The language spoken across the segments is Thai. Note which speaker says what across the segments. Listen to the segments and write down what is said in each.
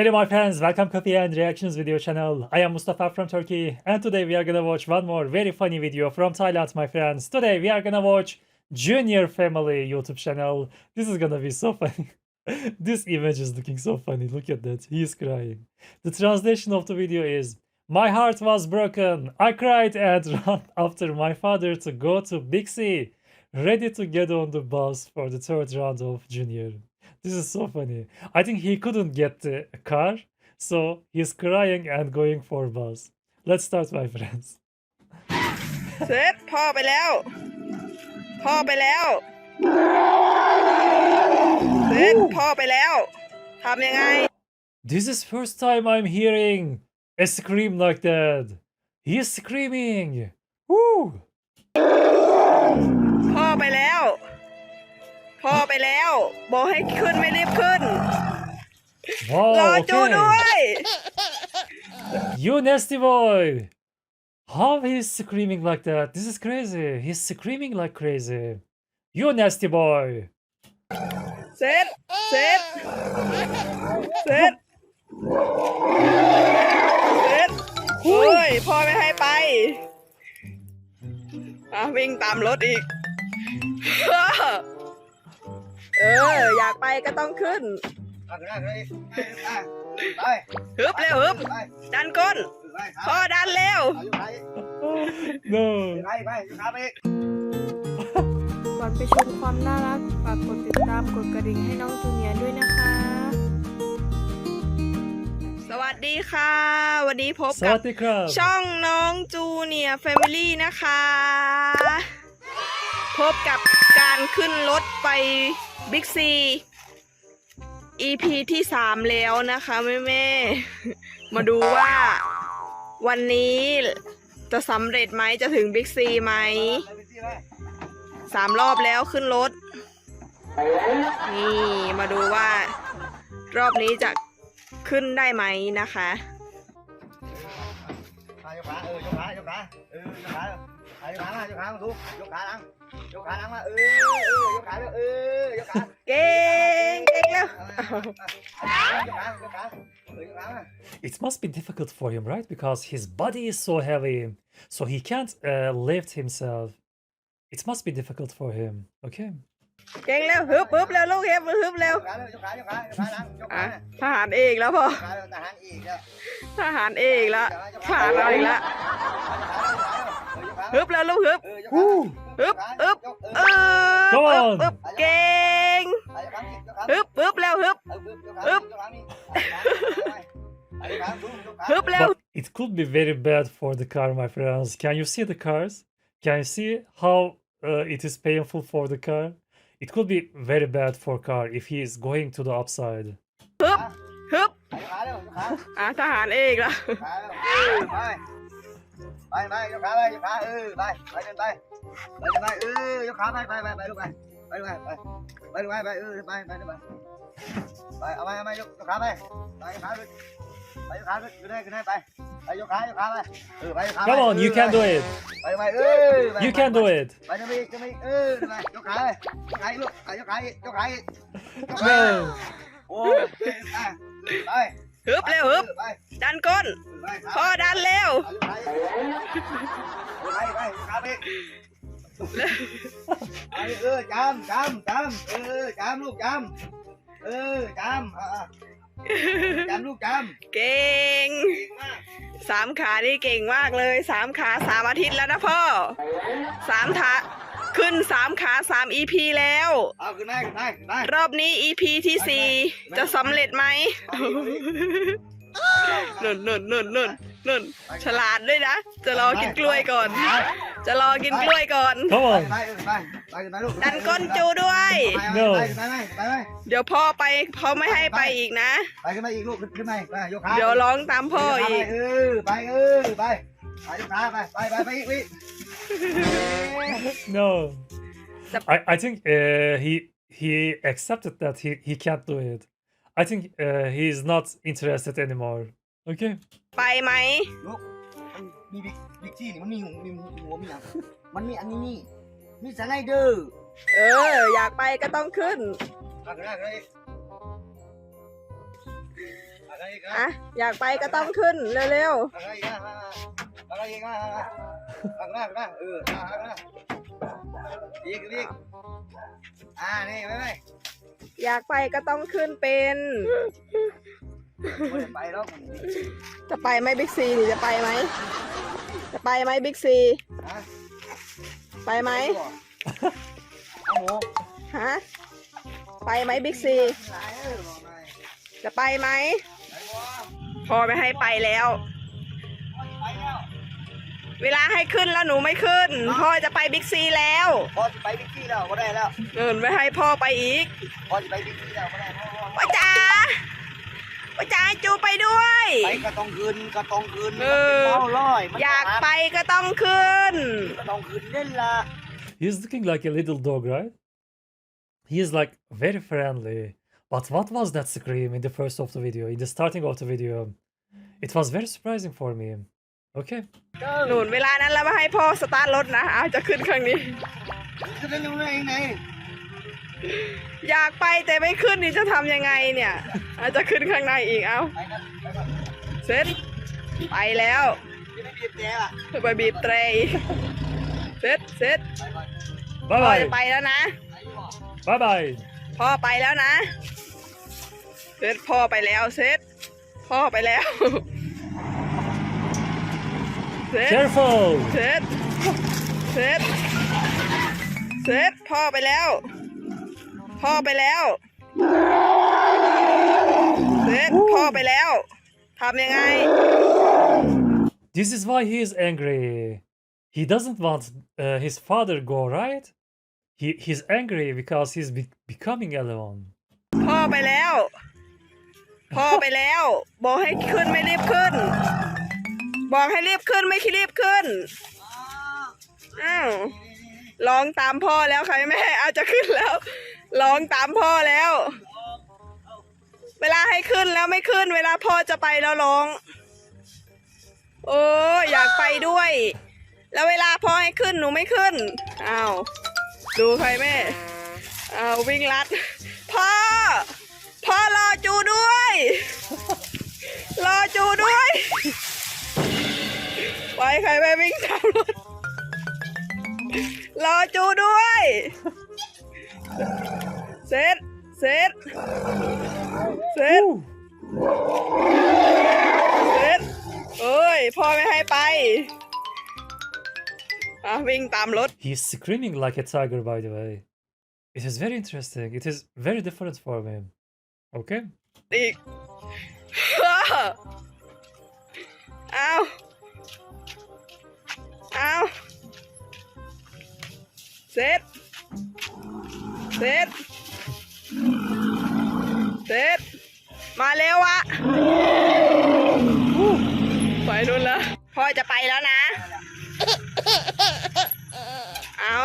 Speaker 1: Hello my friends, welcome to the and Reactions video channel. I am Mustafa from Turkey and today we are gonna watch one more very funny video from Thailand my friends. Today we are gonna watch Junior Family YouTube channel. This is gonna be so funny. this image is looking so funny. Look at that. He is crying. The translation of the video is My heart was broken. I cried and ran after my father to go to Big C, ready to get on the bus for the third round of Junior This is so funny. I think he couldn't get the car, so he's crying and going for bus. Let's start, my friends.
Speaker 2: เสร็จพ่อไปแล้ว พ่อไปแล้วเสร็จพ่อไปแล้วทำยังไง
Speaker 1: This is first time I'm hearing a scream like that. He's screaming. Woo!
Speaker 2: พ่อไปแล้ว บอกให้ขึ้นไม่รีบขึ้นรอ
Speaker 1: Wow,
Speaker 2: จูด้ว
Speaker 1: okay.
Speaker 2: ย
Speaker 1: You nasty boy. How he's screaming like that? This is crazy. He's screaming like crazy. You nasty boy.
Speaker 2: เสร็จ เสร็จ เสร็จ เสร็จโอ้ยพ่อไม่ให้ไปอะวิ่งตามรถอีก เออ อยากไปก็ต้องขึ้น
Speaker 3: ไปไปไป
Speaker 2: ฮึบเร็วฮึบดันก้นพ่อดันเร็ว
Speaker 1: No.
Speaker 3: ไปไปขาไป
Speaker 4: ก่อนไปชมความน่ารักฝากกดติดตามกดกระดิ่งให้น้องจูเนียร์ด้วยนะคะ
Speaker 2: สวัสดีค่ะ วันนี้พบกับ
Speaker 1: บ
Speaker 2: ช่องน้องจูเนียร์แฟมิลี่นะคะ พบกับ การขึ้นรถไปบิ๊กซี EP ที่3แล้วนะคะแม่แม่มาดูว่าวันนี้จะสำเร็จไหมจะถึงบิ๊กซีไหมสามรอบแล้วขึ้นรถ นี่มาดูว่ารอบนี้จะขึ้นได้ไหมนะคะ
Speaker 3: กขาเออยกขายกขาเออยกขายกขามา ยกขามาทุกยกขาหลังยกขาหลังมาเออเออยกขาเออยกขา
Speaker 2: เก่งเก่งแล้ว
Speaker 3: ยกขายกขายกขาเออยกขามา
Speaker 1: It must be difficult for him, right? Because his body is so heavy, so he can't uh, lift himself. It must be difficult for him. Okay.
Speaker 2: เก่งแล้วฮึบฮึบแล้วลูกเฮฟฮึบแล้ว
Speaker 3: ยกขายยกขายยกขายยกขาหลังยก
Speaker 2: อะ
Speaker 3: ขา
Speaker 2: ทหารเอกแล้วพ่อย
Speaker 3: กขาทหารอีกแล้ว
Speaker 2: ทหารเอกแล้วทหารเราอีกแล้วฮึบแล้วลูกฮึบ
Speaker 3: เออยก
Speaker 1: Woo!
Speaker 2: ฮึบฮึบเออ
Speaker 1: Come
Speaker 2: ฮึบ
Speaker 1: on
Speaker 2: ฮึบเก่งฮึบฮึบแล้วฮึบ ฮึบแล้ว
Speaker 1: But it could be very bad for the car, my friends. Can you see the cars? Can you see how uh, it is painful for the car? It could be very bad for car if he is going to the upside.
Speaker 2: ฮึบฮึบอะทหารเอกแล้ว
Speaker 3: ไปไปยกขาไปยกขาเออไปไปเดินไปไปเดินไปเออยกขาไปไปไปไปลูกไปไปลูกไปไปไปลูกไปไปเออไปไปไปไปเอาไปเอาไปยกยกขาไปไปยกขาไปไปยกขาไปขึ้นได้ขึ้นได้ไปไปยกขายกขาไปเออไปยกขา
Speaker 1: Come on, you can do it.
Speaker 3: ไปไปเออ
Speaker 1: You can do it.
Speaker 3: ไปจะมีจะมีเออไปยกขาไปยกขาลูกยกขายกขาอีก
Speaker 1: No.
Speaker 3: โอ้ไป
Speaker 2: ฮึบเร็วฮึบ
Speaker 3: ไป
Speaker 2: ดันก้น
Speaker 3: ไป
Speaker 2: พ่อดันเร็ว
Speaker 3: ไปไปขาไปเออจำจำจำเออจำลูกจำเออจำจำลูกจำ
Speaker 2: เก่งสามขานี่เก่งมากเลยสามขาสามอาทิตย์แล้วนะพ่อสามขา ขึ้นสามขาสาม EP แล้ว
Speaker 3: เอาขึ้นได้ขึ้นได้ขึ้นได้
Speaker 2: รอบนี้ EP ที่สี่จะสำเร็จไหมนุ่นนุ่นนุ่นนุ่นนุ่นฉลาดด้วยนะ จะรอกินกล้วยก่อน จะรอกินกล้วยก่อน
Speaker 1: Come
Speaker 3: ไป
Speaker 1: on.
Speaker 3: ไปไปขึ้นได้ลูก
Speaker 2: ดันก้นจูด้วย
Speaker 3: ไปไปไปไปไป
Speaker 2: เดี๋ยวพ่อไปพ่อไม่ให้ไปอีกนะ
Speaker 3: ไปขึ้นได้อีกลูกขึ้นไปไปยกขา
Speaker 2: เดี๋ยวร้องตามพ่ออีก
Speaker 3: เออไปเออไปไปยกขาไปไปไปไปอีก
Speaker 1: No. I, I think uh, he he accepted that he, he can't do it. I think uh, he is not interested anymore. Okay.
Speaker 2: ไปไหม
Speaker 3: ลูกมันมีบิ๊กบิ๊กซี่นี่มันมีหูมีหัวมีอย่างมันมีอันนี้นี่มีสไลเดอร์
Speaker 2: เออ อยากไปก็ต้องขึ้น
Speaker 3: มาขึ้นได้เลยมาอะไรอีก
Speaker 2: อะอยากไปก็ต้องขึ้นเร็ว
Speaker 3: อะไรอีก มาอะไรอีกมาข้างหน้าข้างหน้าเออข้างหน้าอีกอีกอ่านี่ไม่ไม่
Speaker 2: อยากไปก็ต้องขึ้นเป็น
Speaker 3: ไปแล้ว
Speaker 2: จะไปไหมบิ๊กซีนี่จะไปไหมจะไปไหมบิ๊กซีไปไหมฮะไปไหมบิ๊กซีจะไปไหมพอไม่ให้
Speaker 3: ไปแล้ว
Speaker 2: เวลาให้ขึ้นแล้วหนูไม่ขึ้น พ่อจะไปบิ๊กซีแล้ว
Speaker 3: พอจะไปบิ๊กซี่แล้วก็ได้แล้ว
Speaker 2: เงินไม่ให้พ่อไปอีก
Speaker 3: พอจะไปบิ๊กซี่แล้วก็ได้พ่อ
Speaker 2: พ่อจ๋าพ่อจ๋าให้จูไปด้วย
Speaker 3: ไปก็ต้องคืนก็ต้องคืน
Speaker 2: เออ
Speaker 3: เมาร้อยมัน
Speaker 2: อยากไปก็ต้องขึ้น
Speaker 3: ก็ต้องคืนเล่นละ
Speaker 1: He's looking like a little dog, right? He's like very friendly. But what was that scream in the first of the video, in the starting of the video? It was very surprising for me. Okay.
Speaker 2: หนุนเวลานั้นแล้วไม่ให้พ่อสตาร์ทรถนะเอาจะขึ้นครั้งนี้
Speaker 3: จะได้รู้ได้ยังไง
Speaker 2: อยากไปแต่ไม่ขึ้นนี่จะทำยังไงเนี่ยอาจจะขึ้นข้างในอีกเอา
Speaker 3: ไปกันไปกัน
Speaker 2: เสร็จไปแล้ว
Speaker 3: จะไม่บีบแกอะ
Speaker 2: ไปบีบเตรอีกเสร็จเสร็จ
Speaker 3: ไปก่อน
Speaker 2: พ่อ
Speaker 1: Bye
Speaker 2: จะไป
Speaker 1: bye.
Speaker 2: แล้วนะ
Speaker 1: Bye bye.
Speaker 2: พ่อไปแล้วนะเสร็จพ่อไปแล้วเสร็จพ่อไปแล้ว เสร็จ
Speaker 1: Careful.
Speaker 2: เสร็จเสร็จเสร็จพ่อไปแล้ว พ่อไปแล้วเสร็จพ่อไปแล้วทำยังไง
Speaker 1: This is why he is angry. He doesn't want uh, his father go right. He he's angry because he's be- becoming alone.
Speaker 2: พ่อไปแล้ว พ่อไปแล้ว บอกให้ขึ้นไม่รีบขึ้น บอกให้รีบขึ้นไม่รีบขึ้น อ้าวร้องตามพ่อแล้วใครแม่อาจจะขึ้นแล้วร้องตามพ่อแล้ว เวลาให้ขึ้นแล้วไม่ขึ้น เวลาพ่อจะไปแล้วร้อง โอ้อยากไปด้วย แล้วเวลาพ่อให้ขึ้นหนูไม่ขึ้นอ้าวดูใครแม่อ้าววิ่งลัด พ่อ พ่อรอจูด้วย รอจูด้วย ไปใครแม่วิ่งตามรถ รอจูด้วย เสร็จ เสร็จ เสร็จ
Speaker 1: Woo!
Speaker 2: เสร็จเอ้ย พ่อไม่ให้ไป อ่ะ วิ่งตามรถ
Speaker 1: He's screaming like a tiger, by the way. It is very interesting. It is very different for me. Okay.
Speaker 2: อีก เอา เอาเสร็จเสร็จเสร็จมาเร็วอะไปนู่นละพ่อจะไปแล้วนะ เอา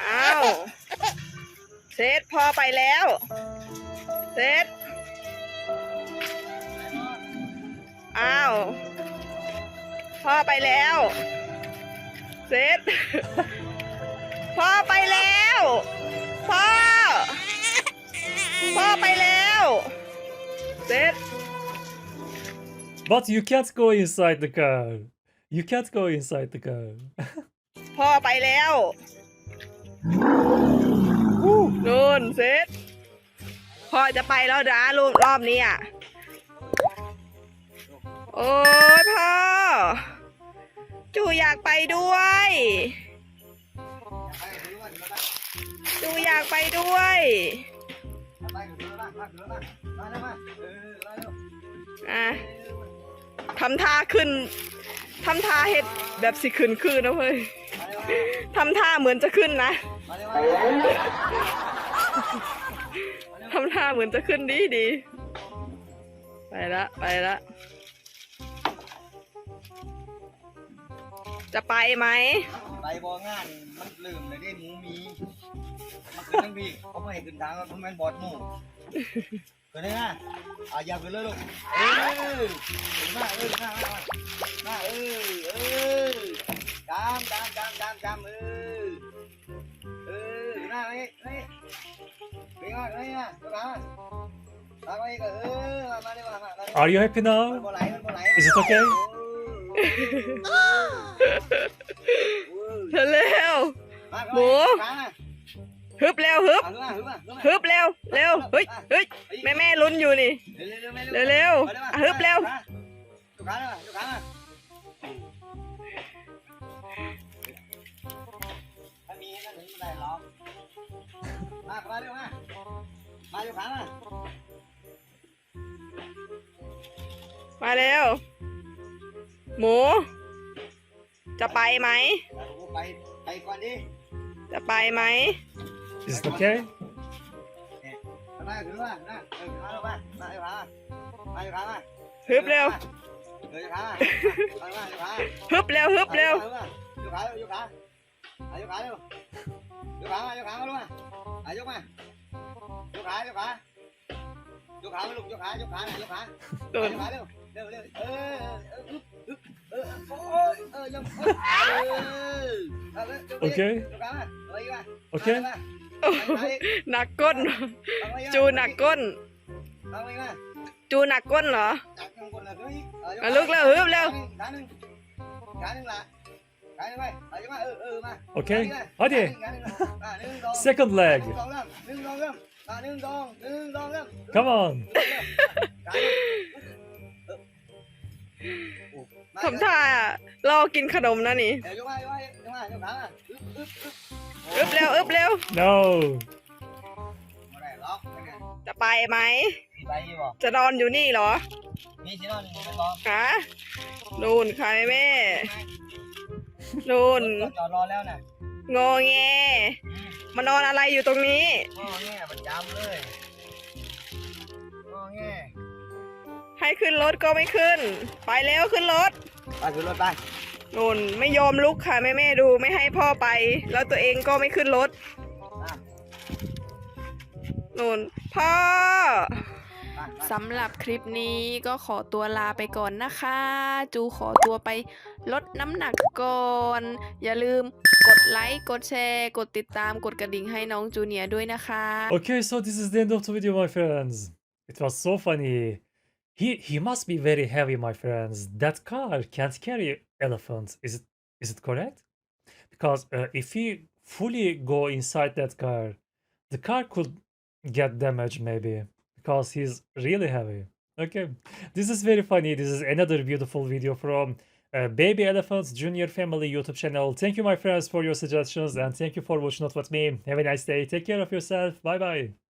Speaker 2: เอาเสร็จพ่อไปแล้วเสร็จอ้าว พ่อไปแล้วเสร็จพ่อไปแล้ว พ่อ พ่อไปแล้วเสร็จ
Speaker 1: But you can't go inside the car. You can't go inside the car.
Speaker 2: พ่อไปแล้วนู่นเสร็จพ่อจะไปแล้วนะลูกรอบนี้อะ โอ้ยพ่อ จูอยากไปด้วย จูอยากไปด้วย
Speaker 3: อะ
Speaker 2: ทำท่าขึ้น ทำท่าเห็ดแบบสิขึ้นขึ้นนะเว้ยทำท่าเหมือนจะขึ้นนะ ทำท่าเหมือนจะขึ้นดีดี ไปละ ไปละ จะไปไหม
Speaker 3: ไปบ่งานมันลืมเลยได้หมูมีมันขึ้นทั้งพี่เขาไม่ให้ขึ้นทางเขาแม่นบอดหมูเกิดได้นะอะอย่าขึ้นเลยลูกเออขึ้นมาเออมามามาเออเออจามจามจามจามจามเออเออขึ้นมาเฮ้ยเฮ้ยไปก่อนเฮ้ยมาตัวขามาไปก็เออมามาดิมามามา
Speaker 1: Are you happy now?
Speaker 3: บ่ไหลมันบ่ไหล
Speaker 1: Is it okay?
Speaker 2: เร็ว
Speaker 3: มา
Speaker 2: หมู
Speaker 3: มามา
Speaker 2: ฮึบเร็วฮึบ
Speaker 3: เอาขึ้นมาขึ้นมาขึ้นมา
Speaker 2: ฮึบเร็วเร็วเฮ้ยเฮ้ยแม่แม่ลุ้นอยู่นี่
Speaker 3: เร็วๆเร็วๆ
Speaker 2: เร็วๆอะฮึบเร็ว
Speaker 3: ลูกค้าเลยลูกค้ามาถ้ามีก็ถึงไม่ได้หรอกมามาเร็วมามาลูกค้ามา
Speaker 2: มาเร็ว หมู จะไปไหม
Speaker 3: ไปไปก่อนดิ
Speaker 2: จะไปไหม
Speaker 1: Is it okay?
Speaker 3: มาขึ้นมานะเออมาลงมามาลูกค้ามาลูกค้ามา
Speaker 2: ฮึบเร็ว
Speaker 3: เออลูกค้ามามาลูกค้า
Speaker 2: ฮึบเร็วฮึบเร็ว
Speaker 3: ลูกค้าลูกค้าลูกค้าเร็วลูกค้ามาลูกค้ามาลูกมาอายกมาลูกค้าลูกค้าลูกค้ามาลูกลูกค้าลูกค้าลูกค้า
Speaker 2: โดน
Speaker 3: ลูกค้าเร็วเร็วเร็วเออเออ ok. Ok. Nạc côn.
Speaker 1: Chu
Speaker 3: nạc côn. Chu nạc côn hả? À, lúc leo hứa leo. ok. Ở đi.
Speaker 1: Second leg. come on.
Speaker 3: ขาหนึ่งโอ้มา
Speaker 2: ทำท่าอะรอกินขนมนะนี่
Speaker 3: เดี๋ยวยกมายกมายกมายกขามาอึ๊บอึ๊บอึ๊บ
Speaker 2: อึบเร็วอึบเร็ว
Speaker 1: No.
Speaker 3: ไม่ได้ล็อกไม่ได้
Speaker 2: จะไปไหม
Speaker 3: มีไปยี่บ่
Speaker 2: จะนอนอยู่นี่เหรอ
Speaker 3: มีที่นอนไม่ล็อก
Speaker 2: ฮะนู่นค่ะแม่นู่น
Speaker 3: จอดรอแล้วน่ะ
Speaker 2: งอแงมานอนอะไรอยู่ตรงนี้
Speaker 3: งอแง่ประจำเลย
Speaker 2: ให้ขึ้นรถก็ไม่ขึ้น ไปเร็วขึ้นรถ
Speaker 3: ไปขึ้นรถไป
Speaker 2: นู่นไม่ยอมลุกค่ะแม่แม่ดูไม่ให้พ่อไป แล้วตัวเองก็ไม่ขึ้นรถ
Speaker 3: อะ
Speaker 2: นู่นพ่อ
Speaker 3: ไปไป
Speaker 4: สำหรับคลิปนี้ก็ขอตัวลาไปก่อนนะคะ จูขอตัวไปลดน้ำหนักก่อน อย่าลืมกดไลค์ กดแชร์ กดติดตาม กดกระดิ่งให้น้องจูเนียร์ด้วยนะคะ
Speaker 1: Okay, so this is the end of the video, my friends. It was so funny. He he must be very heavy, my friends. That car can't carry elephants. Is it is it correct? Because uh, if he fully go inside that car, the car could get damaged maybe because he's really heavy. Okay, this is very funny. This is another beautiful video from uh, Baby Elephants Junior Family YouTube channel. Thank you, my friends, for your suggestions and thank you for watching out with me. Have a nice day. Take care of yourself. Bye bye.